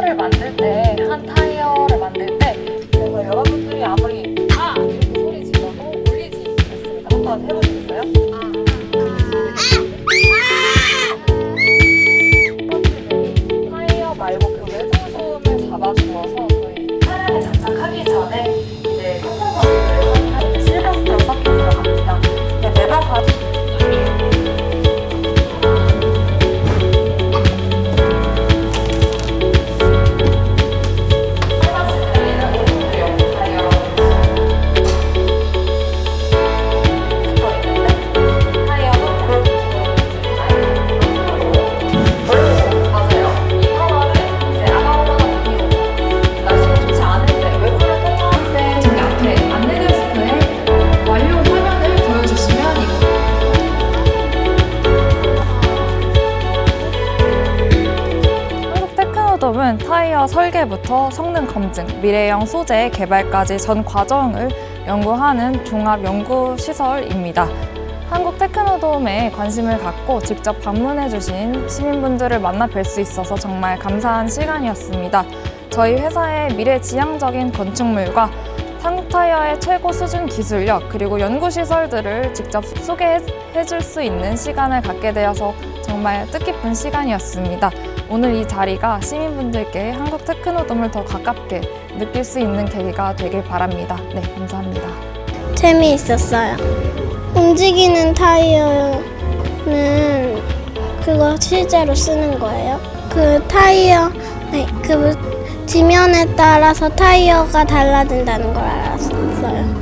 타이어를 만들 때, 한 타이어를 만들 때, 그래서 여러분들이 아무리, 아! 이렇게 소리 질러도 울리지 않습니다. 한번 해보세요. 테크노돔은 타이어 설계부터 성능 검증, 미래형 소재 개발까지 전 과정을 연구하는 종합 연구 시설입니다. 한국 테크노돔에 관심을 갖고 직접 방문해 주신 시민분들을 만나 뵐 수 있어서 정말 감사한 시간이었습니다. 저희 회사의 미래 지향적인 건축물과 한국 타이어의 최고 수준 기술력 그리고 연구 시설들을 직접 소개해 줄 수 있는 시간을 갖게 되어서 정말 뜻깊은 시간이었습니다. 오늘 이 자리가 시민분들께 한국 테크노돔을 더 가깝게 느낄 수 있는 계기가 되길 바랍니다. 네, 감사합니다. 재미있었어요. 움직이는 타이어는 그거 실제로 쓰는 거예요? 그 타이어, 아니, 그 지면에 따라서 타이어가 달라진다는 걸 알았어요.